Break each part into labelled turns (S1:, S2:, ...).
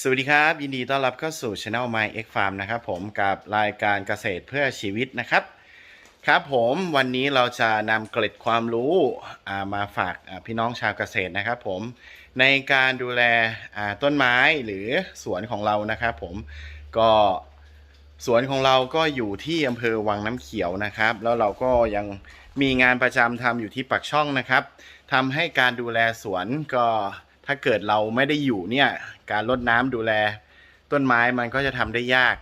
S1: สวัสดีครับ ยินดีต้อนรับเข้าสู่ช anel My X Farm นะครับผมกับรายการเกษตรเพื่อชีวิตนะครับ ครับผมวันนี้เราจะนำเกร็ดความรู้มาฝากพี่น้องชาวเกษตรนะครับผมในการดูแลต้นไม้หรือสวนของเรานะครับผมก็สวนของเราก็อยู่ที่อำเภอวังน้ำเขียวนะครับ แล้วเราก็ยังมีงานประจำทำอยู่ที่ปักช่องนะครับทำให้การดูแลสวนก็ ถ้าเกิดเราไม่ได้อยู่เนี่ยการรดน้ำดูแล ต้นไม้มันก็จะทำได้ยาก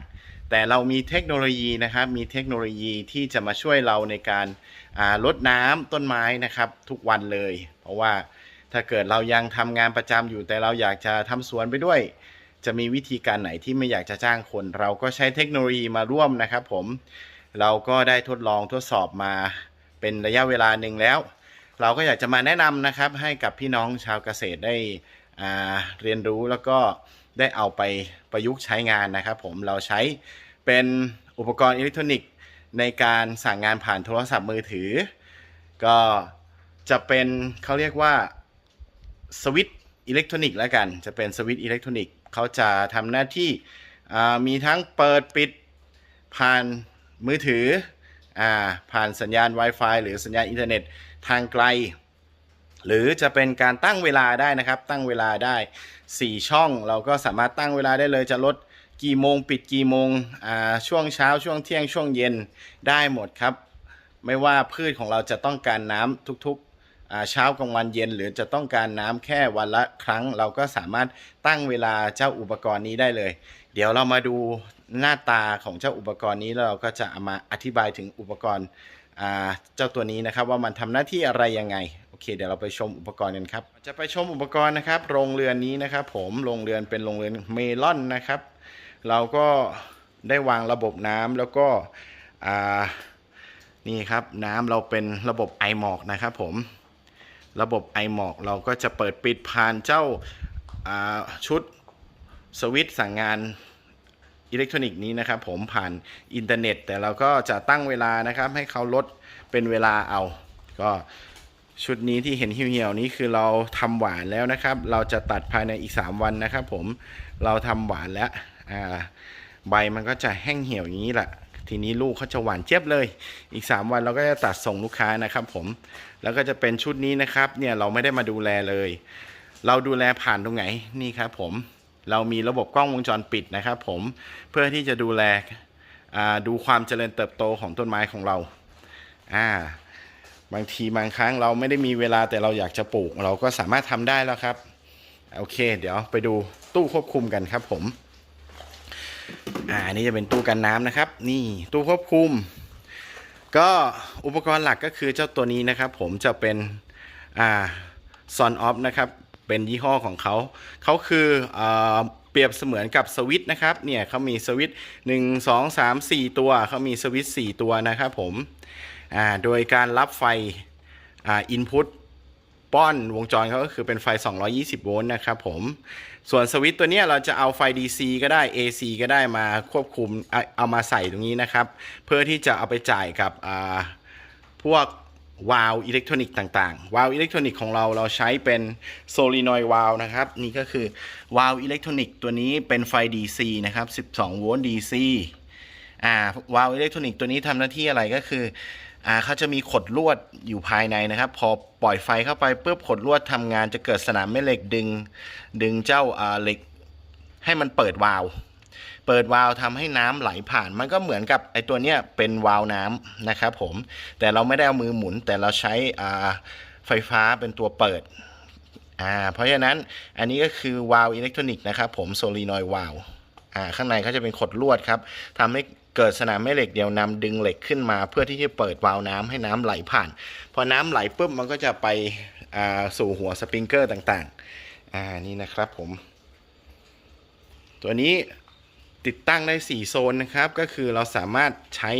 S1: แต่เรามีเทคโนโลยีนะครับ มีเทคโนโลยีที่จะมาช่วยเราในการอ่ารดน้ำต้นไม้นะครับ ทุกวันเลย เพราะว่าถ้าเกิดเรายังทำงานประจำอยู่ แต่เราอยากจะทำสวนไปด้วย จะมีวิธีการไหนที่ไม่อยากจะจ้างคน เราก็ใช้เทคโนโลยีมาร่วมนะครับ ผมเราก็ได้ทดลองทดสอบมาเป็นระยะเวลาหนึ่งแล้ว เราก็อยากจะมาแนะนำนะครับให้กับพี่น้องชาวเกษตรได้เรียนรู้แล้วก็ได้เอาไปประยุกต์ใช้งานนะครับ ผมเราใช้เป็นอุปกรณ์อิเล็กทรอนิกส์ในการสั่งงานผ่านโทรศัพท์มือถือ ก็จะเป็นเขาเรียกว่าสวิตอิเล็กทรอนิกส์แล้วกัน จะเป็นสวิตอิเล็กทรอนิกส์เขาจะทำหน้าที่มีทั้งเปิดปิดผ่านมือถืออผ่านสัญญาณ Wi-Fi หรือสัญญาณอินเทอร์เน็ต ทางไกล หรือจะเป็นการตั้งเวลาได้นะครับ ตั้งเวลาได้ 4 ช่องเราก็สามารถตั้งเวลาได้เลยจะลดกี่โมงปิดกี่โมงช่วงเช้าช่วงเที่ยงช่วงเย็นได้หมดครับ ไม่ว่าพืชของเราจะต้องการน้ำทุกๆเช้ากลางวันเย็น หรือจะต้องการน้ำแค่วันละครั้ง เราก็สามารถตั้งเวลาเจ้าอุปกรณ์นี้ได้เลย เดี๋ยวเรามาดูหน้าตาของเจ้าอุปกรณ์นี้แล้วเราก็จะเอามาอธิบายถึงอุปกรณ์ เจ้าตัวนี้นะครับว่ามันทำหน้าที่อะไรยังไงโอเคเดี๋ยวเราไปชมอุปกรณ์กันครับจะไปชมอุปกรณ์นะครับโรงเรือนนี้นะครับผมโรงเรือนเป็นโรงเรือนเมลอนนะครับ เราก็ได้วางระบบน้ำแล้วก็นี่ครับน้ำเราเป็นระบบไอหมอกนะครับผมระบบไอหมอกเราก็จะเปิดปิดผ่านเจ้าชุดสวิตสั่งงาน อิเล็กทรอนิกส์นี้นะครับผมผ่านอินเทอร์เน็ต แต่เราก็จะตั้งเวลานะครับ ให้เขาลดเป็นเวลาเอา ก็ชุดนี้ที่เห็นเหี่ยวๆนี้คือเราทำหวานแล้วนะครับ เราจะตัดภายในอีก 3 วันนะครับ ผมเราทำหวานแล้วใบมันก็จะแห้งเหี่ยวอย่างนี้แหละทีนี้ลูกเขาจะหวานเจี๊ยบเลย อีก 3 วันเราก็จะตัดส่งลูกค้านะครับ ผมแล้วก็จะเป็นชุดนี้นะครับ เนี่ยเราไม่ได้มาดูแลเลย เราดูแลผ่านตรงไหนนี่ครับผม เรามีระบบกล้องวงจรปิดนะครับผมเพื่อที่จะดูแลดูความเจริญเติบโตของต้นไม้ของเราอ่าบางทีบางครั้งเราไม่ได้มีเวลาแต่เราอยากจะปลูก เราก็สามารถทำได้แล้วครับ โอเค เดี๋ยวไปดูตู้ควบคุมกันครับผมอ่าอันนี่จะเป็นตู้กันน้ำนะครับ นี่ตู้ควบคุม ก็อุปกรณ์หลักก็คือเจ้าตัวนี้นะครับ ผมจะเป็นอ่าซอนออฟนะครับ เป็นยี่ห้อของเขา เขาคืออเปรียบเสมือนกับสวิต์นะครับ เนี่ยเขามีสวิต์หนึ่งสองสามสี่ตัว เขามีสวิต์สี่ตัวนะครับผมอ่าโดยการรับไฟอ่าอินพุตป้อนวงจรเขาก็คือเป็นไฟ 220 โวลต์นะครับผม ส่วนสวิต์ตัวนี้เราจะเอาไฟ DC ก็ได้ AC ก็ได้มาควบคุมเอามาใส่ตรงนี้นะครับ เพื่อที่จะเอาไปจ่ายกับพวก วาล์วอิเล็กทรอนิกส์ต่างๆ วาล์วอิเล็กทรอนิกส์ของเราเราใช้เป็นโซลินอยวาล์วนะครับ นี่ก็คือวาล์วอิเล็กทรอนิกส์ตัวนี้เป็นไฟ DC นะครับ 12 โวลต์ DC อ่าวาล์วอิเล็กทรอนิกส์ตัวนี้ทำหน้าที่อะไรก็คืออ่าเขาจะมีขดลวดอยู่ภายในนะครับ พอปล่อยไฟเข้าไปปุ๊บขดลวดทำงานจะเกิดสนามแม่เหล็กดึง ดึงเจ้าอ่าเหล็กให้มันเปิดวาล์ว เปิดวาล์วทำให้น้ำไหลผ่าน มันก็เหมือนกับไอตัวเนี้ยเป็นวาล์วน้ำนะครับผมแต่เราไม่ได้เอามือหมุน แต่เราใช้อ่าไฟฟ้าเป็นตัวเปิดอ่าเพราะฉะนั้นอันนี้ก็คือวาล์วอิเล็กทรอนิกส์นะครับผมโซลีนอยวาล์วอ่าข้างในเขาจะเป็นขดลวดครับทำให้เกิดสนามแม่เหล็กเดียวนำดึงเหล็กขึ้นมา เพื่อที่จะเปิดวาล์วน้ำให้น้ำไหลผ่าน พอน้ำไหลปุ๊บมันก็จะไปอ่าสู่หัวสปริงเกอร์ต่างๆ อ่านี่นะครับผม ตัวนี้ ติดตั้งได้ 4 โซนนะครับ ก็คือเราสามารถใช้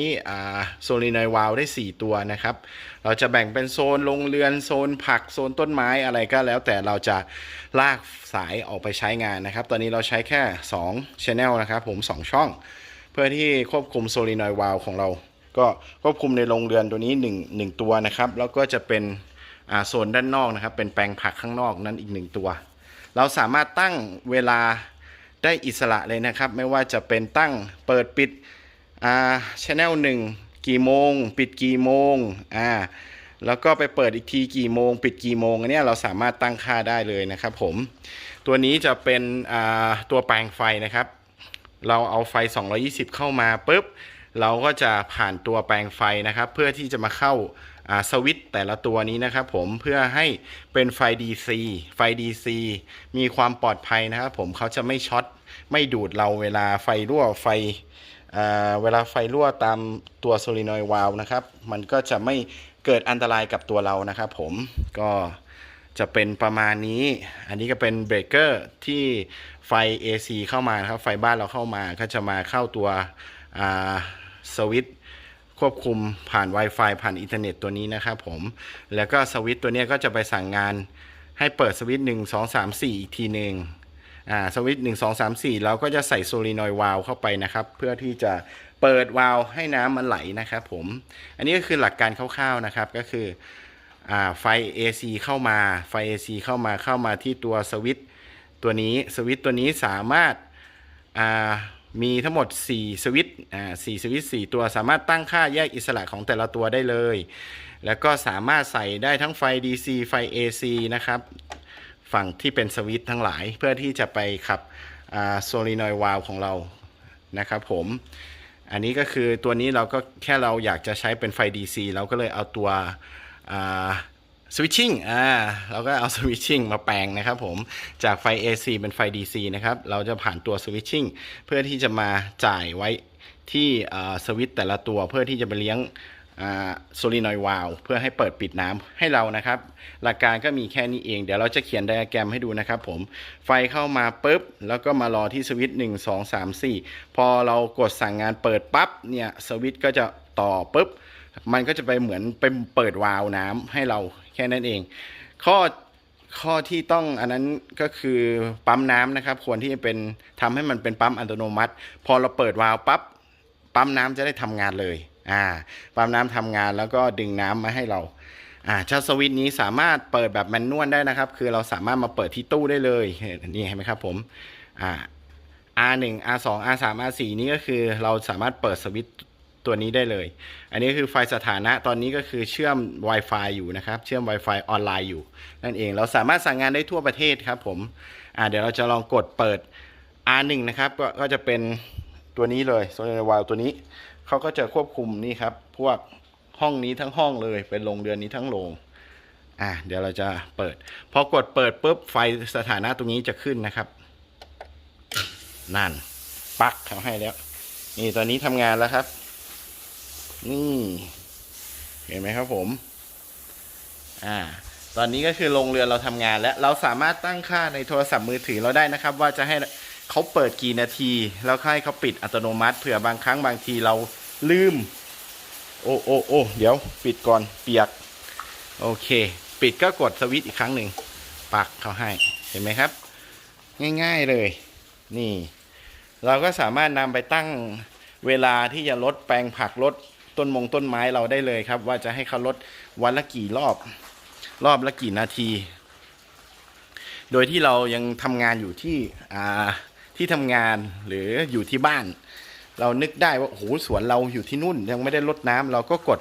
S1: โซลินอยวาลได้ 4 ตัวนะครับ เราจะแบ่งเป็นโซนโรงเรือนโซนผักโซนต้นไม้อะไรก็แล้วแต่เราจะลากสายออกไปใช้งานนะครับ ตอนนี้เราใช้แค่2 Channel นะครับผม 2 ช่อง เพื่อที่ควบคุมโซลินอยวาลของเรา ก็ควบคุมในโรงเรือนตัวนี้ 1 1 ตัวนะครับ แล้วก็จะเป็นโซนด้านนอกนะครับ เป็นแปลงผักข้างนอกนั้นอีก 1 ตัว เราสามารถตั้งเวลา ได้อิสระเลยนะครับ ไม่ว่าจะเป็นตั้งเปิดปิดอ่าชแนลหนึ่งกี่โมง ปิดกี่โมงอ่าแล้วก็ไปเปิดอีกทีกี่โมง ปิดกี่โมงอันเนี้ยเราสามารถตั้งค่าได้เลยนะครับผม ตัวนี้จะเป็นตัวแปลงไฟนะครับ เราเอาไฟ 220 เข้ามาปุ๊บ เราก็จะผ่านตัวแปลงไฟนะครับ เพื่อที่จะมาเข้าสวิตช์แต่ละตัวนี้นะครับผมเพื่อให้เป็นไฟ DC ไฟ DC มีความปลอดภัยนะครับผมเขาจะไม่ช็อตไม่ดูดเราเวลาไฟรั่วไฟเวลาไฟรั่วตามตัวโซลินอยวาลนะครับ มันก็จะไม่เกิดอันตรายกับตัวเรานะครับผมก็จะเป็นประมาณนี้ อันนี้ก็เป็นเบรกเกอร์ที่ไฟ AC เข้ามานะครับ ไฟบ้านเราเข้ามาก็จะมาเข้าตัว สวิตช์ควบคุมผ่าน Wi-Fi ผ่านอินเทอร์เน็ตตัวนี้นะครับผม แล้วก็สวิตช์ตัวนี้ก็จะไปสั่งงานให้เปิดสวิตช์หนึ่งสองสามสี่อีกทีหนึ่งอ่าสวิตช์หนึ่งสองสามสี่เราก็จะใส่โซลีนอยวาลเข้าไปนะครับ เพื่อที่จะเปิดวาล์วให้น้ำมันไหลนะครับผม อันนี้ก็คือหลักการคร่าวๆนะครับก็คืออ่าไฟ AC เข้ามาไฟ AC เข้ามาเข้ามาที่ตัวสวิตช์ตัวนี้สวิตช์ตัวนี้สามารถอ่า มีทั้งหมด 4 สวิตช์อ่า4สวิตช์4ตัวสามารถตั้งค่าแยกอิสระของแต่ละตัวได้เลย แล้วก็สามารถใส่ได้ทั้งไฟ DC ไฟ AC นะครับ ฝั่งที่เป็นสวิตช์ทั้งหลาย เพื่อที่จะไปขับโซลินอยวาลของเรานะครับผมอันนี้ก็คือตัวนี้เราก็แค่เราอยากจะใช้เป็นไฟ DC เราก็เลยเอาตัว สวิตชิ่งอ่าเราก็เอาสวิตชิ่งมาแปลงนะครับผมจากไฟ AC เป็นไฟ DC นะครับ เราจะผ่านตัวสวิตชิ่งเพื่อที่จะมาจ่ายไว้ที่สวิตช์แต่ละตัวเพื่อที่จะไปเลี้ยงโซลินอยวาลเพื่อให้เปิดปิดน้ำให้เรานะครับ หลักการก็มีแค่นี้เอง เดี๋ยวเราจะเขียนไดอะแกรมให้ดูนะครับผมไฟเข้ามาปุ๊บ แล้วก็มารอที่สวิตช์หนึ่งสองสามสี่พอเรากดสั่งงานเปิดปั๊บเนี่ยสวิตช์ก็จะต่อปุ๊บ มันก็จะไปเหมือนเป็นเปิดวาล์วน้ำให้เราแค่นั้นเอง ข้อข้อที่ต้องอันนั้นก็คือปั๊มน้ำนะครับ ควรที่จะเป็นทำให้มันเป็นปั๊มอัตโนมัติ พอเราเปิดวาล์วปั๊บปั๊มน้ำจะได้ทำงานเลยอ่าปั๊มน้ำทำงานแล้วก็ดึงน้ำมาให้เราอ่าชาสวิตนี้สามารถเปิดแบบแมนนวลได้นะครับ คือเราสามารถมาเปิดที่ตู้ได้เลยนี่เห็นไหมครับผมอ่า R1 R2 R3 R4 นี่ก็คือเราสามารถเปิดสวิต ตัวนี้ได้เลย อันนี้คือไฟสถานะตอนนี้ก็คือเชื่อม Wi-Fi อยู่นะครับ เชื่อม Wi-Fi ออนไลน์อยู่ นั่นเองเราสามารถสั่งงานได้ทั่วประเทศครับผมอ่าเดี๋ยวเราจะลองกดเปิด R1 นะครับก็ก็จะเป็นตัวนี้เลยโซลาร์วาลตัวนี้เขาก็จะควบคุมนี่ครับ พวกห้องนี้ทั้งห้องเลยเป็นโรงเรือนนี้ทั้งโรงอ่าเดี๋ยวเราจะเปิด พอกดเปิดปุ๊บไฟสถานะตรงนี้จะขึ้นนะครับ นั่นปักเขาให้แล้ว นี่ตอนนี้ทำงานแล้วครับ นี่ เห็นไหมครับผม อ่า ตอนนี้ก็คือโรงเรือนเราทำงานแล้ว เราสามารถตั้งค่าในโทรศัพท์มือถือเราได้นะครับ ว่าจะให้เขาเปิดกี่นาที แล้วให้เขาปิดอัตโนมัติเผื่อบางครั้งบางทีเราลืม โอ้โอ้โอ้เดี๋ยว ปิดก่อนเปียก โอเค ปิดก็กดสวิตช์อีกครั้งหนึ่งปักเขาให้ เห็นไหมครับ ง่าย ๆเลย นี่ เราก็สามารถนำไปตั้งเวลาที่จะลดแปลงผักลด ต้นมงต้นไม้เราได้เลยครับ ว่าจะให้เขาลดวันละกี่รอบ รอบละกี่นาที โดยที่เรายังทำงานอยู่ที่ที่ทำงานหรืออยู่ที่บ้าน เรานึกได้ว่าโอ้โหสวนเราอยู่ที่นู่น ยังไม่ได้ลดน้ำเราก็กด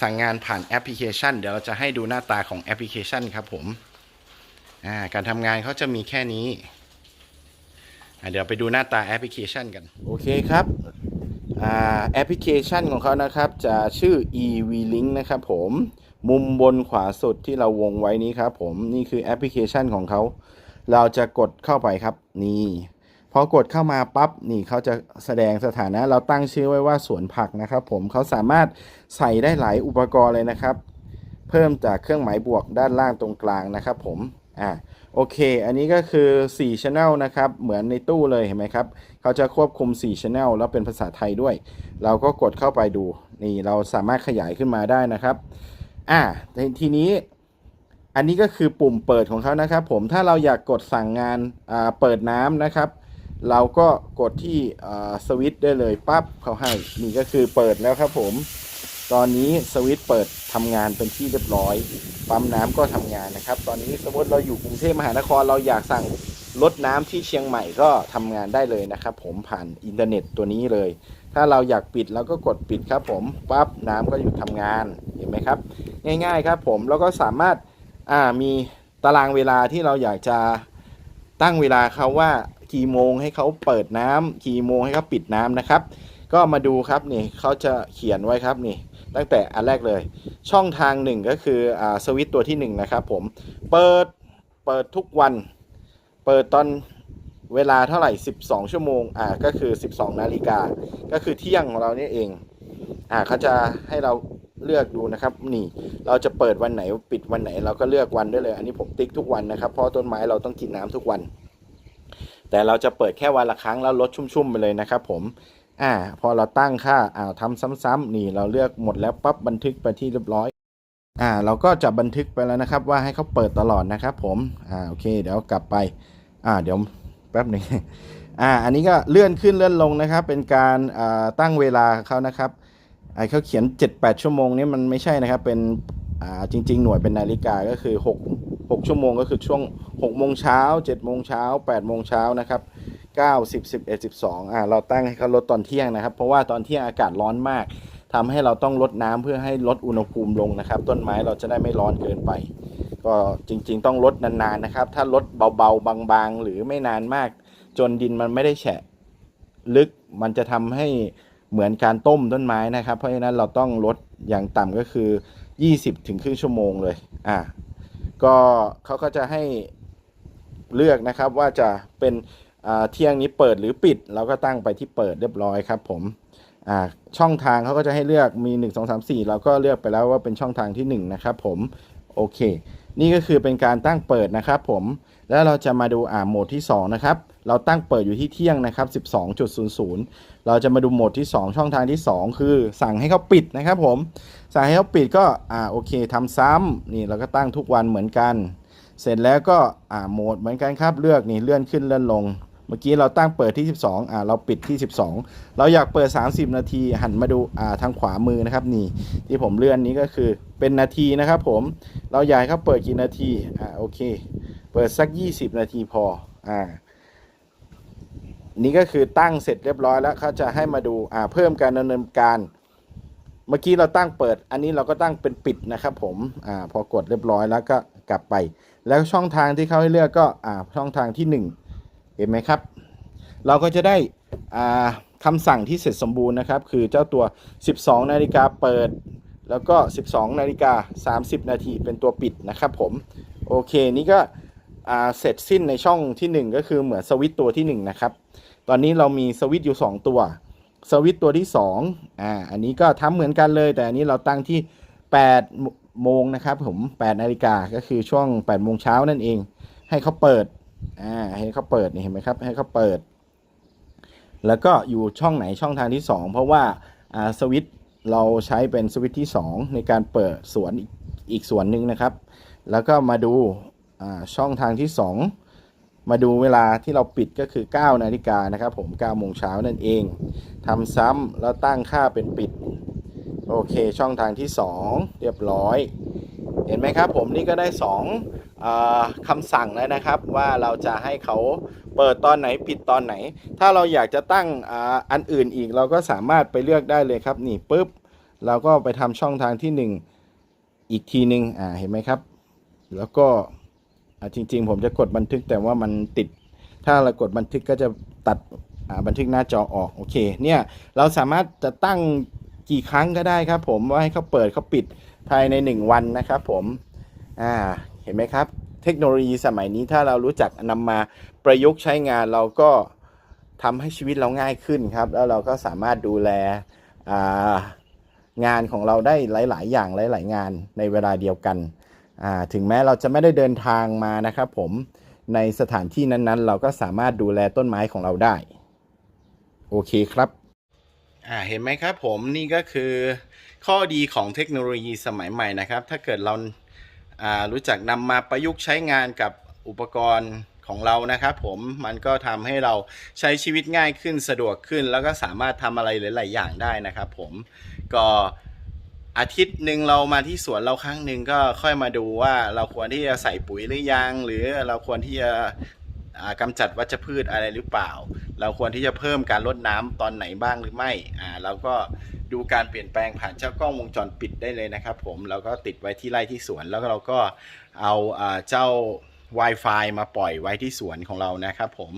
S1: สั่งงานผ่านแอปพลิเคชัน เดี๋ยวเราจะให้ดูหน้าตาของแอปพลิเคชันครับผมาการทำงานเขาจะมีแค่นี้ เดี๋ยวไปดูหน้าตาแอปพลิเคชันกัน โอเคครับ แอปพลิเคชันของเขานะครับจะชื่อ e-v-link นะครับผมมุมบนขวาสุดที่เราวงไว้นี้ครับผมนี่คือแอปพลิเคชันของเขา เราจะกดเข้าไปครับนี่พอกดเข้ามาปั๊บนี่เขาจะแสดงสถานะ เราตั้งชื่อไว้ว่าสวนผักนะครับผมเขาสามารถใส่ได้หลายอุปกรณ์เลยนะครับ เพิ่มจากเครื่องหมายบวกด้านล่างตรงกลางนะครับผมอ่า โอเค อันนี้ก็คือ 4 Channel นะครับ เหมือนในตู้เลยเห็นไหมครับ เขาจะควบคุม 4 Channel แล้วเป็นภาษาไทยด้วย เราก็กดเข้าไปดู นี่เราสามารถขยายขึ้นมาได้นะครับ อ่าทีทีนี้อันนี้ก็คือปุ่มเปิดของเขานะครับ ผม ถ้าเราอยากกดสั่งงานอ่าเปิดน้ำนะครับ เราก็กดที่อ่าสวิตช์ได้เลยปั๊บเขาให้ นี่ก็คือเปิดแล้วครับผม ตอนนี้สวิตช์เปิดทำงานเป็นที่เรียบร้อย ปั๊มน้ำก็ทำงานนะครับ ตอนนี้สมมติเราอยู่กรุงเทพมหานครเราอยากสั่งรดน้ำที่เชียงใหม่ก็ทำงานได้เลยนะครับ ผมผ่านอินเทอร์เน็ตตัวนี้เลย ถ้าเราอยากปิดเราก็กดปิดครับ ผมปั๊บน้ำก็หยุดทำงานเห็นไหมครับ ง่ายๆครับผมแล้วก็สามารถามีตารางเวลาที่เราอยากจะตั้งเวลาเขาว่ากี่โมงให้เขาเปิดน้ำกี่โมงให้เขาปิดน้ำนะครับ ก็มาดูครับนี่เขาจะเขียนไว้ครับนี่ ตั้งแต่อันแรกเลย ช่องทางหนึ่งก็คืออ่าสวิตตัวที่หนึ่งนะครับผมเปิดเปิดทุกวัน เปิดตอนเวลาเท่าไหร่ 12 ชั่วโมงอ่าก็คือ 12 นาฬิกาก็คือเที่ยงของเราเนี่ยเองอ่าเขาจะให้เราเลือกดูนะครับ นี่เราจะเปิดวันไหนปิดวันไหน เราก็เลือกวันได้เลย อันนี้ผมติ๊กทุกวันนะครับ เพราะต้นไม้เราต้องกินน้ำทุกวัน แต่เราจะเปิดแค่วันละครั้งแล้วลดชุ่มๆไปเลยนะครับผม อ่าพอเราตั้งค่าอ่าทำซ้ำๆนี่เราเลือกหมดแล้วปั๊บบันทึกไปที่เรียบร้อยอ่าเราก็จะบันทึกไปแล้วนะครับ ว่าให้เขาเปิดตลอดนะครับ ผมอ่าโอเค เดี๋ยวกลับไปอ่าเดี๋ยวแป๊บหนึ่งอ่าอันนี้ก็เลื่อนขึ้นเลื่อนลงนะครับ เป็นการอ่าตั้งเวลาเขานะครับไอ้เขาเขียน 7-8 ชั่วโมงนี่มันไม่ใช่นะครับ เป็นอ่าจริง ๆ หน่วยเป็นนาฬิกาก็คือ 6 6 ชั่วโมงก็คือช่วง6โมงเช้า7โมงเช้า8โมงเช้านะครับ 9 10 11 12อ่าเราตั้งให้เขาลดตอนเที่ยงนะครับ เพราะว่าตอนเที่ยงอากาศร้อนมากทำให้เราต้องลดน้ำเพื่อให้ลดอุณหภูมิลงนะครับ ต้นไม้เราจะได้ไม่ร้อนเกินไป ก็จริง ๆ ต้องลดนานๆนะครับ ถ้าลดเบาๆบางๆ หรือไม่นานมาก จนดินมันไม่ได้แฉะลึกมันจะทำให้เหมือนการต้มต้นไม้นะครับ เพราะฉะนั้นเราต้องลดอย่างต่ำก็คือ 20ถึงครึ่งชั่วโมงเลยอ่าก็เขาก็จะให้เลือกนะครับว่าจะเป็น เที่ยงนี้เปิดหรือปิด เราก็ตั้งไปที่เปิดเรียบร้อยครับผมช่องทางเขาก็จะให้เลือกมี 1 2 3 4 เราก็เลือกไปแล้วว่าเป็นช่องทางที่ 1 นะครับผมโอเค นี่ก็คือเป็นการตั้งเปิดนะครับผมแล้วเราจะมาดูอ่าโหมดที่ 2 นะครับ เราตั้งเปิดอยู่ที่เที่ยงนะครับ 12.00 เราจะมาดูโหมดที่ 2 ช่องทางที่ 2 คือสั่งให้เขาปิดนะครับผม สั่งให้เขาปิดก็อ่าโอเคทำซ้ำนี่เราก็ตั้งทุกวันเหมือนกัน เสร็จแล้วก็อ่าโหมดเหมือนกันครับเลือกนี่เลื่อนขึ้นเลื่อนลง เมื่อกี้เราตั้งเปิดที่ 12อ่าเราปิดที่ 12 เราอยากเปิด 30 นาทีหันมาดูอ่าทางขวามือนะครับนี่ที่ผมเลื่อนนี้ก็คือเป็นนาทีนะครับผมเราอยากให้เขาเปิดกี่นาทีอ่าโอเค เปิดสัก 20 นาทีพออ่านี่ก็คือตั้งเสร็จเรียบร้อยแล้วเขาจะให้มาดูอ่าเพิ่มการดำเนินการเมื่อกี้เราตั้งเปิด อันนี้เราก็ตั้งเป็นปิดนะครับผมอ่าพอกดเรียบร้อยแล้วก็กลับไป แล้วช่องทางที่เขาให้เลือกก็อ่าช่องทางที่ 1 เห็นไหมครับ เราก็จะได้คำสั่งที่เสร็จสมบูรณ์นะครับ คือเจ้าตัว 12 นาฬิกาเปิด แล้วก็ 12 นาฬิกา 30 นาทีเป็นตัวปิดนะครับผม โอเค นี่ก็เสร็จสิ้นในช่องทีหนึ่1 ก็คือเหมือนสวิตตัวที่ 1 นะครับ ตอนนี้เรามีสวิตอยู่ 2 ตัว สวิตตัวที่ 2 อ่า อันนี้ก็ทำเหมือนกันเลย แต่อันนี้เราตั้งที่8โมงนะครับผม8นาฬิกาก็คือช่วง8โมงเช้านั่นเอง ให้เขาเปิด อ่าให้เขาเปิดนี่เห็นไหมครับ ให้เขาเปิด แล้วก็อยู่ช่องไหนช่องทางที่ 2 เพราะว่าอ่าสวิตเราใช้เป็นสวิตที่ 2 ในการเปิดสวนอีกอีกส่วนหนึ่งนะครับ แล้วก็มาดูอ่าช่องทางที่ 2 มาดูเวลาที่เราปิดก็คือ 9 นาฬิกานะครับ ผม9โมงเช้านั่นเองทำซ้ำแล้วตั้งค่าเป็นปิดโอเคช่องทางที่ 2 เรียบร้อย เห็นไหมครับผมนี่ก็ได้2อ่า คำสั่งแล้วนะครับว่าเราจะให้เขาเปิดตอนไหนปิดตอนไหน ถ้าเราอยากจะตั้งออันอื่นอีกเราก็สามารถไปเลือกได้เลยครับ นี่ปุ๊บ เราก็ไปทำช่องทางที่ 1 อีกทีหนึ่งอ่าเห็นไหมครับ แล้วก็จริง ๆ ผมจะกดบันทึกแต่ว่ามันติด ถ้าเรากดบันทึกก็จะตัดบันทึกหน้าจอออกโอเคเนี่ยเราสามารถจะตั้งกี่ครั้งก็ได้ครับ ผมว่าให้เขาเปิดเขาปิดภายใน 1 วันนะครับ ผมอ่า ห็นไหมครับ เทคโนโลยีสมัยนี้ถ้าเรารู้จักนำมาประยุกต์ใช้งานเราก็ทำให้ชีวิตเราง่ายขึ้นครับ แล้วเราก็สามารถดูแลงานของเราได้หลาย ๆ อย่างหลาย ๆ งานในเวลาเดียวกัน ถึงแม้เราจะไม่ได้เดินทางมานะครับผมในสถานที่นั้นๆ เราก็สามารถดูแลต้นไม้ของเราได้ โอเคครับเห็นไหมครับผมนี่ก็คือข้อดีของเทคโนโลยีสมัยใหม่นะครับ ถ้าเกิดเรา รู้จักนำมาประยุกต์ใช้งานกับอุปกรณ์ของเรานะครับผมมันก็ทำให้เราใช้ชีวิตง่ายขึ้นสะดวกขึ้น แล้วก็สามารถทำอะไรหลาย ๆ อย่างได้นะครับผมก็อาทิตย์หนึ่งเรามาที่สวนเราครั้งหนึ่งก็ค่อยมาดูว่าเราควรที่จะใส่ปุ๋ยหรือยัง หรือเราควรที่จะ อ่ากำจัดวัชพืชอะไรหรือเปล่า เราควรที่จะเพิ่มการลดน้ำตอนไหนบ้างหรือไม่อ่าเราก็ดูการเปลี่ยนแปลงผ่านเจ้ากล้องวงจรปิดได้เลยนะครับผมแล้วก็ติดไว้ที่ไร่ที่สวน แล้วเราก็เอาอ่าเจ้า Wi-Fi มาปล่อยไว้ที่สวนของเรานะครับผม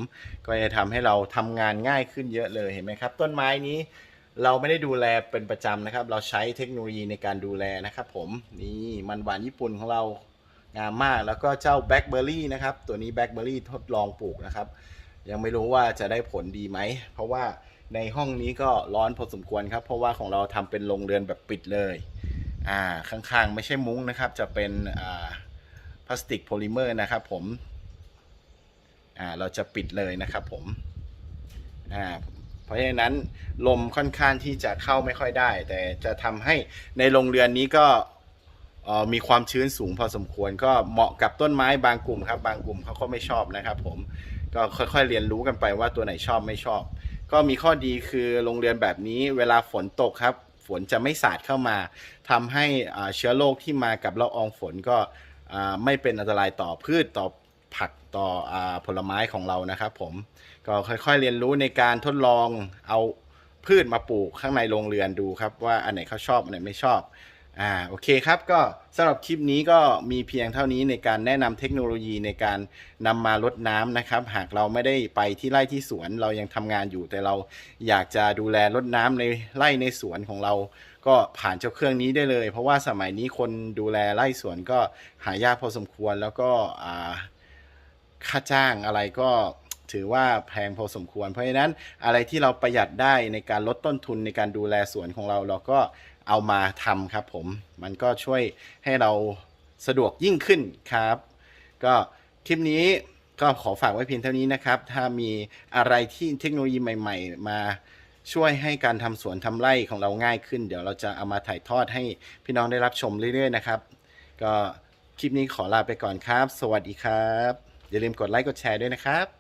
S1: ก็จะทำให้เราทำงานง่ายขึ้นเยอะเลยเห็นไหมครับ ต้นไม้นี้เราไม่ได้ดูแลเป็นประจำนะครับ เราใช้เทคโนโลยีในการดูแลนะครับผมนี่มันหวานญี่ปุ่นของเรา งามมากแล้วก็เจ้าแบล็คเบอร์รี่นะครับ ตัวนี้แบล็คเบอร์รี่ทดลองปลูกนะครับ ยังไม่รู้ว่าจะได้ผลดีไหม เพราะว่าในห้องนี้ก็ร้อนพอสมควรครับ เพราะว่าของเราทำเป็นโรงเรือนแบบปิดเลยอ่าข้างๆ ไม่ใช่มุ้งนะครับ จะเป็นอ่าพลาสติกโพลิเมอร์นะครับผมอ่าเราจะปิดเลยนะครับผมอ่าเพราะฉะนั้นลมค่อนข้างที่จะเข้าไม่ค่อยได้ แต่จะทำให้ในโรงเรือนนี้ก็ เอ่อมีความชื้นสูงพอสมควร ก็เหมาะกับต้นไม้บางกลุ่มครับ บางกลุ่มเขาก็ไม่ชอบนะครับ ผมก็ค่อยๆเรียนรู้กันไปว่าตัวไหนชอบไม่ชอบ ก็มีข้อดีคือโรงเรือนแบบนี้เวลาฝนตกครับ ฝนจะไม่สาดเข้ามาทำให้อ่าเชื้อโรคที่มากับละอองฝนก็อ่าไม่เป็นอันตรายต่อพืชต่อผักต่ออาผลไม้ของเรานะครับผมก็ค่อยๆเรียนรู้ในการทดลองเอาพืชมาปลูกข้างในโรงเรือนดูครับว่าอันไหนเขาชอบอันไหนไม่ชอบ อ่าโอเคครับก็สำหรับคลิปนี้ก็มีเพียงเท่านี้ในการแนะนำเทคโนโลยีในการนำมาลดน้ำนะครับ หากเราไม่ได้ไปที่ไร่ที่สวนเรายังทำงานอยู่ แต่เราอยากจะดูแลลดน้ำในไร่ในสวนของเรา ก็ผ่านเจ้าเครื่องนี้ได้เลย เพราะว่าสมัยนี้คนดูแลไร่สวนก็หายากพอสมควรแล้วก็อ่าค่าจ้างอะไรก็ถือว่าแพงพอสมควร เพราะฉะนั้นอะไรที่เราประหยัดได้ในการลดต้นทุนในการดูแลสวนของเรา เราก็ เอามาทำครับผมมันก็ช่วยให้เราสะดวกยิ่งขึ้นครับ ก็คลิปนี้ก็ขอฝากไว้เพียงเท่านี้นะครับ ถ้ามีอะไรที่เทคโนโลยีใหม่ ๆ มาช่วยให้การทำสวนทำไร่ของเราง่ายขึ้น เดี๋ยวเราจะเอามาถ่ายทอดให้พี่น้องได้รับชมเรื่อยๆนะครับ ก็คลิปนี้ขอลาไปก่อนครับ สวัสดีครับ อย่าลืมกดไลค์กดแชร์ด้วยนะครับ